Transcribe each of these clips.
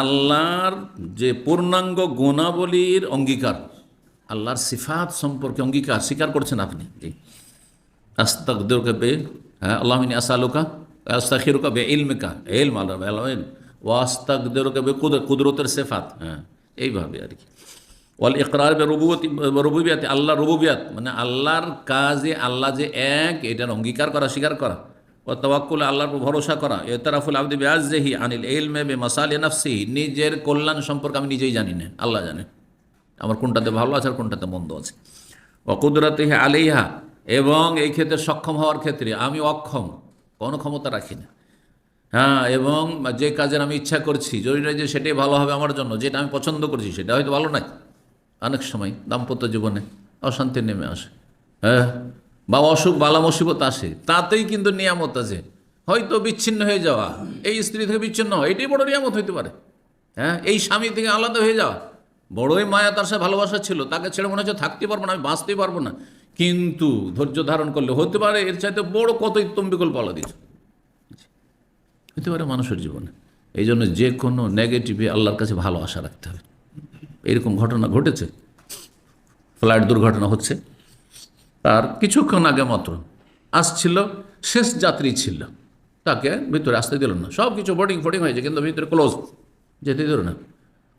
আল্লাহর যে পূর্ণাঙ্গ গুণাবলীর অঙ্গীকার, আল্লাহর সিফাত সম্পর্কে অঙ্গীকার স্বীকার করছেন আপনি। আস্তাকদুরকা বে হ্যাঁ আল্লাহমিনী আসালুকা আস্তাখিরুকা বে ইলমিকা এলম আল্লাহ ও আস্তাকদুরকা বে কুদর, কুদরতের সেফাত হ্যাঁ এইভাবে আর কি। ওয়াল ইকরার বে রবুবতি রবুবিয়াত আল্লাহ রবুবিয়াত মানে আল্লাহর কাজে আল্লাহ যে এক, এটার অঙ্গীকার করা, স্বীকার করা। ও তওয়াক্কুল আল্লাহর উপর ভরসা করা। এতারাফুল আব্দি বেআজহি আনিল ইলমে বে মাসালি নাফসি। নিজের কল্যাণ সম্পর্কে আমি নিজেই জানি না, আল্লাহ জানে। আমার কোনটাতে ভালো আছে আর কোনটাতে মন্দ আছে। ও কুদরতে আলিহা এবং এই ক্ষেত্রে সক্ষম হওয়ার ক্ষেত্রে আমি অক্ষম, কোনো ক্ষমতা রাখি না। হ্যাঁ এবং যে কাজের আমি ইচ্ছা করছি, জরুরি নয় যে সেটাই ভালো হবে আমার জন্য, যেটা আমি পছন্দ করছি সেটা হয়তো ভালো নয়। অনেক সময় দাম্পত্য জীবনে অশান্তি নেমে আসে। হ্যাঁ বা অসুখ, বালা মুসিবত আসে, তাতেই কিন্তু নিয়ামত আছে। হয়তো বিচ্ছিন্ন হয়ে যাওয়া, এই স্ত্রী থেকে বিচ্ছিন্ন হওয়া, এটাই বড় নিয়ামত হইতে পারে। হ্যাঁ এই স্বামী থেকে আলাদা হয়ে যাওয়া। বড়ই মায়া তার সাথে ভালোবাসা ছিল, তাকে ছেড়ে মনে হচ্ছে থাকতে পারব না, আমি বাঁচতেই পারব না। কিন্তু ধৈর্য ধারণ করলে হতে পারে, এর চাইতে বড় কত উত্তম বিকল্প দিচ্ছে হতে পারে মানুষের জীবনে। এই জন্য যে কোনো নেগেটিভে আল্লাহর কাছে ভালো আশা রাখতে হবে। এরকম ঘটনা ঘটেছে, ফ্লাইট দুর্ঘটনা হচ্ছে। তার কিছুক্ষণ আগে মাত্র আসছিল, শেষ যাত্রী ছিল। তাকে ভিতরে আসতে দিল না। সব কিছু বোর্ডিং ফোর্ডিং হয়েছে, কিন্তু ভিতরে ক্লোজ যেতে দিল না।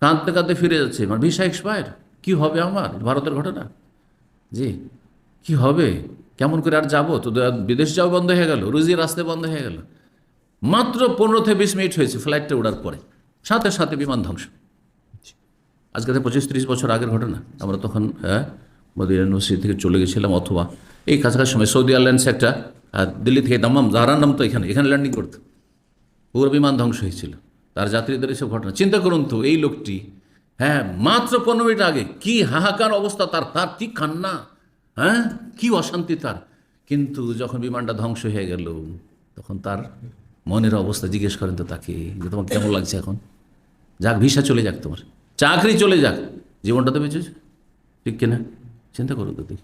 কাঁদতে কাঁদতে ফিরে যাচ্ছে। আমার ভিসা এক্সপায়ার কী হবে আমার? ভারতের ঘটনা? জি, কি হবে? কেমন করে আর যাব? তো বিদেশ যাওয়া বন্ধ হয়ে গেল রুজির রাস্তা বন্ধ হয়ে গেল। মাত্র পনেরো থেকে বিশ মিনিট হয়েছে ফ্লাইটটা ওঠার পরে। সাথে সাথে বিমান ধ্বংস। আজকে পঁচিশ ত্রিশ বছর আগের ঘটনা। আমরা তখন হ্যাঁ মদিনা ইউনিভার্সিটি থেকে চলে গেছিলাম অথবা এই কাছাকাছি সময় সৌদি এয়ারলাইন্স একটা দিল্লি থেকে দামাম জাহারান নাম তো এখানে এখানে ল্যান্ডিং করতো। পুরো বিমান ধ্বংস হয়েছিল। তার যাত্রীদের এসব ঘটনা। চিন্তা করুন তো, এই লোকটি হ্যাঁ মাত্র পনেরো মিনিট আগে কি হাহাকার অবস্থা তার? তার কি কান্না? হ্যাঁ কি অশান্তি তার? কিন্তু যখন বিমানটা ধ্বংস হয়ে গেল, তখন তার মনের অবস্থা জিজ্ঞেস করেন তো তাকে, যে তোমার কেমন লাগছে এখন? যাক, ভিসা চলে যাক তোমার। চাকরি চলে যাক। জীবনটা তো বেঁচেছে ঠিক কিনা? চিন্তা করুন দেখি।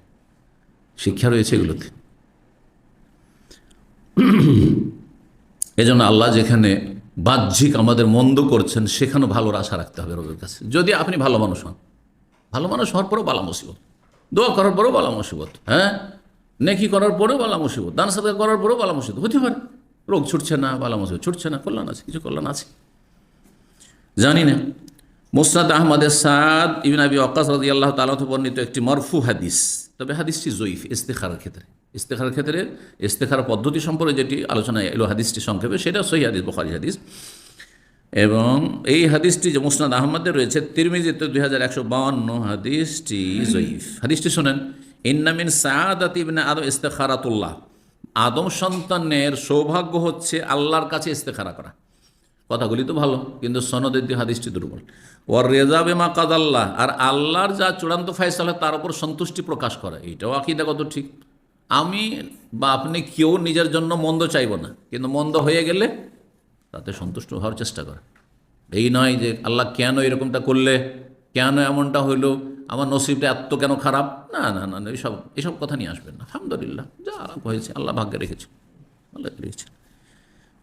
শিক্ষা রয়েছে এগুলোতে। এজন্য আল্লাহ যেখানে বাহ্যিক আমাদের মন্দ করছেন, সেখানেও ভালোর আশা রাখতে হবে রবের কাছে। যদি আপনি ভালো মানুষ হন, ভালো মানুষ হওয়ার পরেও বালা মুসিবত। দোয়া করার পরেও বালা মুসিবত হ্যাঁ? নেকি করার পরেও বালা মুসিবত, দান সাদা করার পরেও বালা মুসিবত, হতে পারে। রোগ ছুটছে না, বালা মুসিবত ছুটছে না, কল্যাণ আছে, কিছু কল্যাণ আছে। জানি না। মুসনাদ আহমদের সাদ ইবিন আবি অকাস রাজি আল্লাহ তালাহ বর্ণিত একটি মরফু হাদিস। তবে হাদিসটি জয়ীফ ইস্তেখার ক্ষেত্রে। ইস্তেখার ক্ষেত্রে ইস্তেখার পদ্ধতি সম্পর্কে যেটি আলোচনা, এলো হাদিসটি সংক্ষেপে, সেটা সহি হাদিস, বখারি হাদিস। এবং এই হাদিসটি যে মুসনাদ আহমদের রয়েছে, তিরমিজিতে দুই হাজার একশো বাউন্ন হাদিসটি জয়ীফ। হাদিসটি শোনেন ইন্নামিন সায়াদাত ইবনে আদম ইস্তেখারাতুল্লাহ। আদম সন্তানের সৌভাগ্য হচ্ছে আল্লাহর কাছে ইস্তেখারা করা। কথাগুলি তো ভালো, কিন্তু সনদের দিয়ে হাদিসটি দুর্বল। ওর রেজা বেমা কাদ আল্লাহ আর আল্লাহর যা চূড়ান্ত ফয়সালা তার উপর সন্তুষ্টি প্রকাশ করা এইটাও আকিদাগত ঠিক? আমি বা আপনি কেউ নিজের জন্য মন্দ চাইব না, কিন্তু মন্দ হয়ে গেলে তাতে সন্তুষ্ট হওয়ার চেষ্টা করে। এই নয় যে আল্লাহ কেন এরকমটা করলে, কেন এমনটা হইল, আমার নসিবটা এত কেন খারাপ? না না না এইসব এইসব কথা নিয়ে আসবেন না। আলহামদুলিল্লাহ, যা হয়েছে, আল্লাহ ভাগ্যে রেখেছে। আল্লাহ রেখেছে।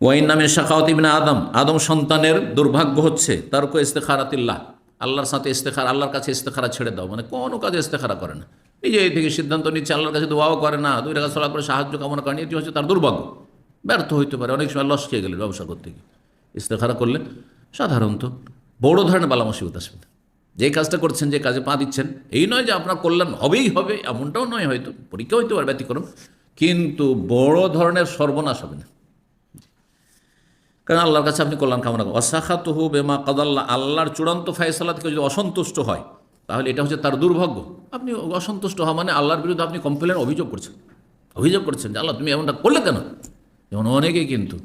ওয়াইন নামে শাখাওয়াত ইবনে আদম। আদম সন্তানের দুর্ভাগ্য হচ্ছে তার উপর ইস্তেখারাতিল্লাহ। আল্লাহর সাথে ইস্তেখার, আল্লাহর কাছে ইস্তেখারা ছেড়ে দাও মানে কোনো কাজে ইস্তেখারা করে না। নিজে এই থেকে সিদ্ধান্ত নিচ্ছে, আল্লাহর কাছে দোয়াও করে না, দুই টাকা সলা করে সাহায্য কামনা করেন এটি হচ্ছে তার দুর্ভাগ্য। ব্যর্থ হইতে পারে, অনেক সময় লস খেয়ে গেলে ব্যবসা করতে গিয়ে। ইস্তেখারা করলে সাধারণত বড় ধরনের বালা মুসিবত আসবে। যে কাজটা করছেন, যে কাজে পা দিচ্ছেন, এই নয় যে আপনার কল্যাণ হবেই হবে, এমনটাও নয় হয়তো পরীক্ষা হইতে পারে, ব্যতিক্রম। কিন্তু বড় ধরনের সর্বনাশ হবে না। কারণ আল্লাহর কাছে আপনি কল্যাণ কামনা করেন। অসাখাত হু বেমা কাদাল্লাহ আল্লাহর চূড়ান্ত ফায়সালা থেকে যদি অসন্তুষ্ট হয়, তাহলে এটা হচ্ছে তার দুর্ভাগ্য। আপনি অসন্তুষ্ট হওয়া মানে আল্লাহর বিরুদ্ধে আপনি কমপ্লেন অভিযোগ করছেন। অভিযোগ করছেন যে, আল্লাহ, তুমি এমনটা করলে কেন? যেমন অনেকেই কিন্তু,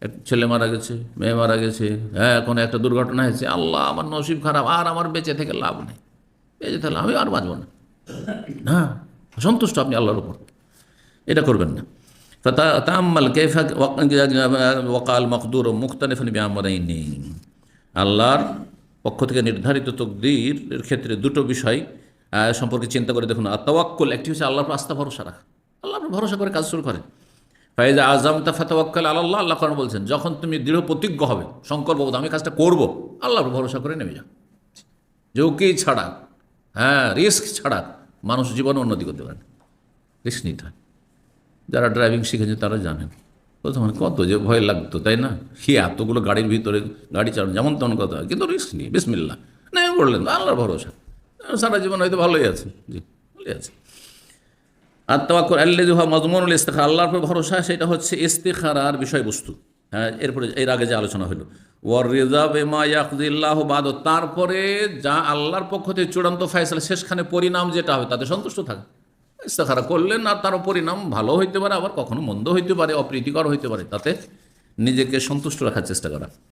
এক ছেলে মারা গেছে, মেয়ে মারা গেছে হ্যাঁ কোনো একটা দুর্ঘটনা হয়েছে, আল্লাহ, আমার নসিব খারাপ, আর আমার বেঁচে থেকে লাভ নেই। বেঁচে থাকলে আমি আর বাঁচব না। না, অসন্তুষ্ট আপনি আল্লাহর উপর। এটা করবেন না। ফতাম্মাল কেফা ওকাল মকদুর ও মুখতানিফান নেই আল্লাহর পক্ষ থেকে নির্ধারিত তকদির ক্ষেত্রে দুটো বিষয় সম্পর্কে চিন্তা করে দেখুন। আর একটি হচ্ছে আল্লাহর আস্থা ভরসা রাখা। আল্লাহর ভরসা করে কাজ শুরু করে ফাইজা আজম তা ফাতওয়াক্কাল আল্লাহ আল্লাহ কারণ বলছেন, যখন তুমি দৃঢ় প্রতিজ্ঞ হবে সংকল্পবোধ আমি কাজটা করব আল্লাহর ভরসা করে নেমে যাও। ঝুঁকি ছাড়া হ্যাঁ রিস্ক ছাড়া মানুষ জীবনে উন্নতি করতে পারে রিস্ক নিতে হয়। যারা ড্রাইভিং শিখেছে তারা জানেন প্রথমে কত যে ভয় লাগতো, তাই না? সে এতগুলো গাড়ির ভিতরে গাড়ি চালানো, যেমন তেমন কথা, কিন্তু রিস্ক নিয়ে বিসমিল্লা নেমে পড়লেন আল্লাহর ভরসা। সারা জীবন হয়তো ভালোই আছে। জি, ভালোই আছে। আর তাওয়াক্কুল আল্লাযী হুয়া মাজমুনুল ইস্তিখারা আল্লাহর উপর ভরসা, সেটা হচ্ছে ইস্তিখারার বিষয়বস্তু। হ্যাঁ এরপরে এর আগে যে আলোচনা হলো ওয়ার রিজা বেমা ইয়াকদিল্লাহ বাদ তারপরে যা আল্লাহর পক্ষ থেকে চূড়ান্ত ফয়সালা, শেষখানে পরিণাম যেটা হবে, তাতে সন্তুষ্ট থাকে। ইস্তেখারা করলেন, আর তার পরিণাম ভালো হইতে পারে, আবার কখনো মন্দ হইতে পারে, অপ্রীতিকর হইতে পারে। তাতে নিজেকে সন্তুষ্ট রাখার চেষ্টা করা।